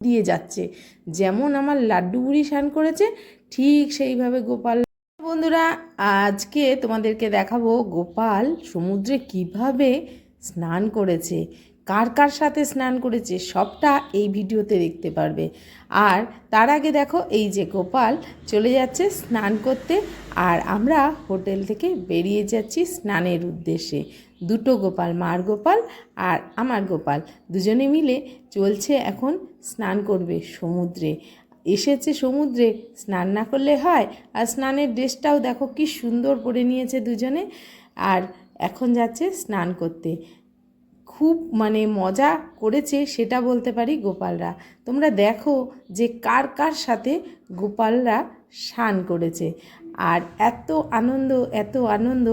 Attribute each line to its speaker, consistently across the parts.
Speaker 1: দিয়ে যাচ্ছে। যেমন আমার লাড্ডু বুড়ি স্নান করেছে, ঠিক সেইভাবে গোপাল। বন্ধুরা, আজকে তোমাদেরকে দেখাবো গোপাল সমুদ্রে কীভাবে স্নান করেছে। কার কার সাথে স্নান করেছে সবটা এই ভিডিওতে দেখতে পারবে। আর তার আগে দেখো, এই যে গোপাল চলে যাচ্ছে স্নান করতে আর আমরা হোটেল থেকে বেরিয়ে যাচ্ছি স্নানের উদ্দেশ্যে। দুটো গোপাল, মার গোপাল আর আমার গোপাল। দুজনে মিলে চলছে এখন স্নান করবে সমুদ্রে। এসেছে সমুদ্রে, স্নান না করলে হয়। আর স্নানের ড্রেসটাও দেখো কি সুন্দর পরে নিয়েছে দুজনে। আর এখন যাচ্ছে স্নান করতে। খুব মানে মজা করেছে সেটা বলতে পারি গোপালরা। তোমরা দেখো যে কার কার সাথে গোপালরা স্নান করেছে। আর এত আনন্দ এত আনন্দ,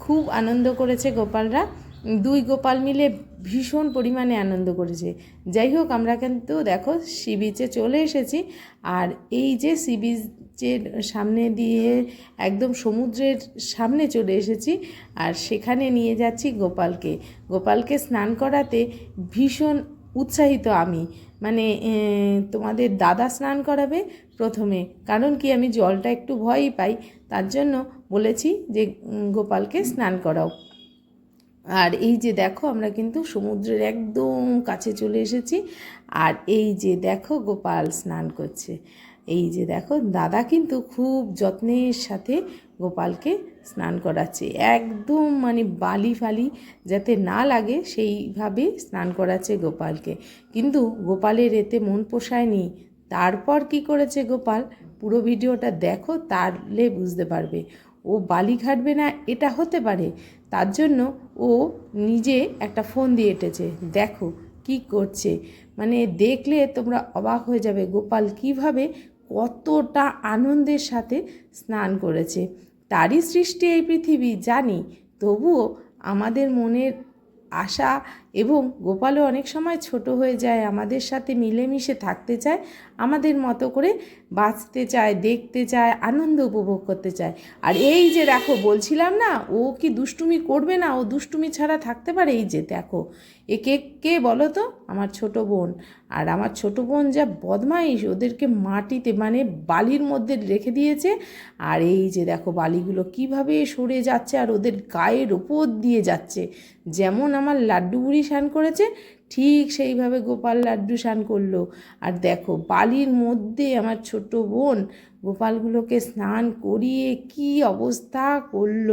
Speaker 1: খুব আনন্দ করেছে গোপালরা। দুই গোপাল মিলে ভীষণ পরিমাণে আনন্দ করেছে। যাই হোক, আমরা কিন্তু দেখো সি বিচে চলে এসেছি। আর এই যে সি বিচের সামনে দিয়ে একদম সমুদ্রের সামনে চলে এসেছি আর সেখানে নিয়ে যাচ্ছি গোপালকে। গোপালকে স্নান করাতে ভীষণ উৎসাহিত আমি। মানে তোমাদের দাদা স্নান করাবে প্রথমে। কারণ কি, আমি জলটা একটু ভয়ই পাই। তার জন্য বলেছি যে গোপালকে স্নান করাও। আর এই যে দেখো, আমরা কিন্তু সমুদ্রের একদম কাছে চলে এসেছি। আর এই যে দেখো, গোপাল স্নান করছে। এই যে দেখো, দাদা কিন্তু খুব যত্নের সাথে গোপালকে স্নান করাচ্ছে। একদম মানে বালি ফালি যাতে না লাগে, সেইভাবে স্নান করাচ্ছে গোপালকে। কিন্তু গোপালের এতে মন পোষায়নি। তারপর কি করেছে গোপাল? পুরো ভিডিওটা দেখো, তাহলে বুঝতে পারবে। ও বালি ঘাটবে না, এটা হতে পারে। তার জন্য ও নিজে একটা ফোন দিয়ে এঁটেছে। দেখো কি করছে। মানে দেখলে তোমরা অবাক হয়ে যাবে, গোপাল কীভাবে কতটা আনন্দের সাথে স্নান করেছে। তারই সৃষ্টি এই পৃথিবী, জানি। তবুও আমাদের মনের আশা এবং গোপালও অনেক সময় ছোট হয়ে যায়, আমাদের সাথে মিলেমিশে থাকতে চায়, আমাদের মতো করে বাঁচতে চায়, দেখতে চায়, আনন্দ উপভোগ করতে চায়। আর এই যে দেখো, বলছিলাম না, ও কি দুষ্টুমি করবে না? ও দুষ্টুমি ছাড়া থাকতে পারে? এই যে দেখো এ কে কে বলো তো? আমার ছোট বোন। আর আমার ছোট বোন যা বদমাইশ, ওদেরকে মাটিতে মানে বালির মধ্যে রেখে দিয়েছে। আর এই যে দেখো, বালিগুলো কীভাবে সরে যাচ্ছে, আর ওদের গায়ের ওপর দিয়ে যাচ্ছে। যেমন আমার লাড্ডু স্নান করেছে। ঠিক সেইভাবে গোপাল লাড্ডু স্নান করল। আর দেখো, বালির মধ্যে আমার ছোট বোন গোপালগুলোকে স্নান করিয়ে কি অবস্থা করল।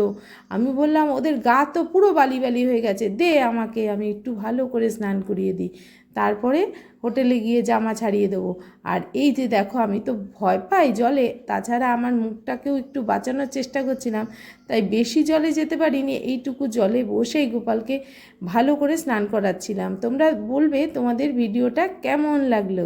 Speaker 1: আমি বললাম, ওদের গা তো পুরো বালি বালি হয়ে গেছে, দে আমাকে, আমি একটু ভালো করে স্নান করিয়ে দিই। তারপরে হোটেলে গিয়ে জামা ছাড়িয়ে দেবো। আর এই যে দেখো, আমি তো ভয় পাই জলে। তাছাড়া আমার মুখটাকেও একটু বাঁচানোর চেষ্টা করছিলাম, তাই বেশি জলে যেতে পারিনি। এইটুকু জলে বসেই গোপালকে ভালো করে স্নান করাচ্ছিলাম। তোমরা বলবে তোমাদের ভিডিওটা কেমন লাগল?